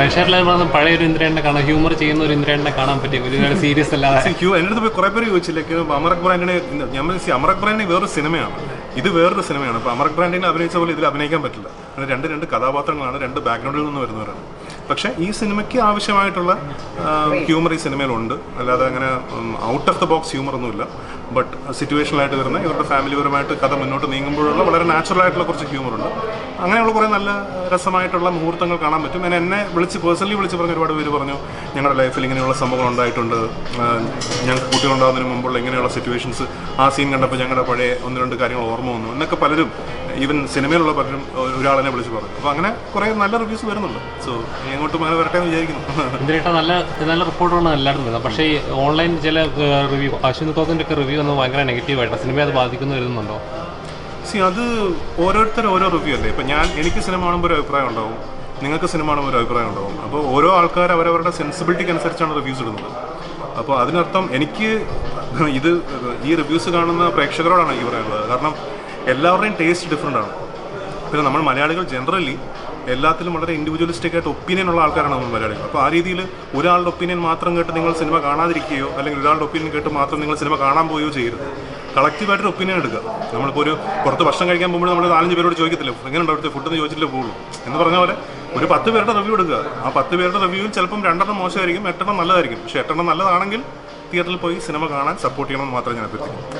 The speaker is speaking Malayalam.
പ്രേക്ഷകരിലെ പഴയ ഒരു ഇന്ദ്രേണ്ണ കാണാം ഹ്യൂമർ ചെയ്യുന്ന ഒരു ഇന്ദ്രേണ്ണെ കാണാൻ പറ്റിയ ഒരുപാട് സീരിയസ് അല്ലാതെ. എന്നോട് എന്റെ പോയി കുറെ പേര് ചോദിച്ചില്ലേ അമറക് ബ്രാൻഡിനെ ഞാൻ മനസ്സിൽ അമറക് ബ്രാൻഡിന് വേറൊരു സിനിമയാണ്. ഇത് വേറൊരു സിനിമയാണ്. അപ്പോൾ അമറക് ബ്രാൻഡിനെ അഭിനയിച്ച പോലെ ഇതിൽ അഭിനയിക്കാൻ പറ്റില്ല. രണ്ട് രണ്ട് കഥാപാത്രങ്ങളാണ് രണ്ട് ബാക്ക്ഗ്രൗണ്ടിൽ നിന്ന് വരുന്നവരാണ്. പക്ഷേ ഈ സിനിമയ്ക്ക് ആവശ്യമായിട്ടുള്ള ഹ്യൂമർ ഈ സിനിമയിലുണ്ട്. അല്ലാതെ അങ്ങനെ out of the box humour ഒന്നുമില്ല. ബട്ട് സിറ്റുവേഷനിലായിട്ട് വരുന്ന ഇവരുടെ ഫാമിലിപരമായിട്ട് കഥ മുന്നോട്ട് നീങ്ങുമ്പോഴുള്ള വളരെ നാച്ചുറൽ ആയിട്ടുള്ള കുറച്ച് ഹ്യൂമറുണ്ട് അങ്ങനെയുള്ള കുറേ നല്ല രസമായിട്ടുള്ള മുഹൂർത്തങ്ങൾ കാണാൻ പറ്റും. ഞാൻ എന്നെ വിളിച്ച് പേഴ്സണലി വിളിച്ച് പറഞ്ഞ ഒരുപാട് പേര് പറഞ്ഞു ഞങ്ങളുടെ ലൈഫിൽ ഇങ്ങനെയുള്ള സംഭവങ്ങൾ ഉണ്ടായിട്ടുണ്ട്. ഞങ്ങൾക്ക് കുട്ടികളുണ്ടാകുന്നതിന് മുമ്പുള്ള ഇങ്ങനെയുള്ള സിറ്റുവേഷൻസ് ആ സീൻ കണ്ടപ്പോൾ ഞങ്ങളുടെ പഴയ ഒന്ന് രണ്ട് കാര്യങ്ങൾ ഓർമ്മ വന്നു. എന്നൊക്കെ പലരും ഈവൻ സിനിമയിലുള്ള പലരും ഒരാളെന്നെ വിളിച്ച് പറഞ്ഞു. അപ്പോൾ അങ്ങനെ കുറേ നല്ല റിവ്യൂസ് വരുന്നുണ്ട്. സോ എങ്ങോട്ടും അങ്ങനെ വരട്ടെ എന്ന് വിചാരിക്കുന്നു. നല്ല നല്ല റിപ്പോർട്ടാണ് എല്ലാവരും വരുന്നത് പക്ഷേ ഈ ഓൺലൈൻ ചില റിവ്യൂ അശ്വിൻ തോത്തിന്റെ ഒക്കെ റിവ്യൂ ഒന്ന് ഭയങ്കര നെഗറ്റീവായിട്ട് സിനിമയെ അത് ബാധിക്കുന്നു വരുന്നുണ്ടോ സി അത് ഓരോരുത്തരും ഓരോ റിവ്യൂ അല്ലേ? ഇപ്പം ഞാൻ എനിക്ക് സിനിമ കാണുമ്പോൾ ഒരു അഭിപ്രായം ഉണ്ടാവും. നിങ്ങൾക്ക് സിനിമ കാണുമ്പോൾ ഒരു അഭിപ്രായം ഉണ്ടാവും. അപ്പോൾ ഓരോ ആൾക്കാർ അവരവരുടെ സെൻസിബിലിറ്റിക്ക് അനുസരിച്ചാണ് റിവ്യൂസ് ഇടുന്നത്. അപ്പോൾ അതിനർത്ഥം എനിക്ക് ഇത് ഈ റിവ്യൂസ് കാണുന്ന പ്രേക്ഷകരോടാണ് എനിക്ക് പറയാനുള്ളത്. കാരണം എല്ലാവരുടെയും ടേസ്റ്റ് ഡിഫറെന്റ് ആണ്. പിന്നെ നമ്മൾ മലയാളികൾ ജനറലി എല്ലാത്തിലും വളരെ ഇൻഡിവിജ്വലിസ്റ്റിക് ആയിട്ട് ഒപ്പീനിയൻ ഉള്ള ആൾക്കാരാണ് നമ്മൾ മലയാളികൾ. അപ്പോൾ ആ രീതിയിൽ ഒരാളുടെ ഒപ്പീനിയൻ മാത്രം കേട്ട് നിങ്ങൾ സിനിമ കാണാതിരിക്കുകയോ അല്ലെങ്കിൽ ഒരാളുടെ ഒപ്പീനിയൻ കേട്ട് മാത്രം നിങ്ങൾ സിനിമ കാണാൻ പോവുകയോ ചെയ്യരുത്. കളക്റ്റീവായിട്ടൊരു ഒപ്പീനിയൻ എടുക്കുക. നമ്മളിപ്പോൾ ഒരു പുറത്ത് ഭക്ഷണം കഴിക്കാൻ പോകുമ്പോൾ നമ്മൾ നാലഞ്ച് പേരോട് ചോദിക്കത്തില്ല എങ്ങനെ ഉണ്ട് അവിടുത്തെ ഫുഡ് എന്ന് ചോദിച്ചിട്ടേ പോകുള്ളൂ എന്ന് പറഞ്ഞ പോലെ ഒരു പത്ത് പേരുടെ റിവ്യൂ എടുക്കുക. ആ പത്ത് പേരുടെ റിവ്യൂവിൽ ചിലപ്പം രണ്ടെണ്ണം മോശമായിരിക്കും എട്ടെണ്ണം നല്ലതായിരിക്കും. പക്ഷേ എട്ടെണ്ണം നല്ലതാണെങ്കിൽ തിയേറ്ററിൽ പോയി സിനിമ കാണാൻ സപ്പോർട്ട് ചെയ്യണമെന്ന് മാത്രമേ ഞാൻ അഭ്യർത്ഥിക്കുന്നു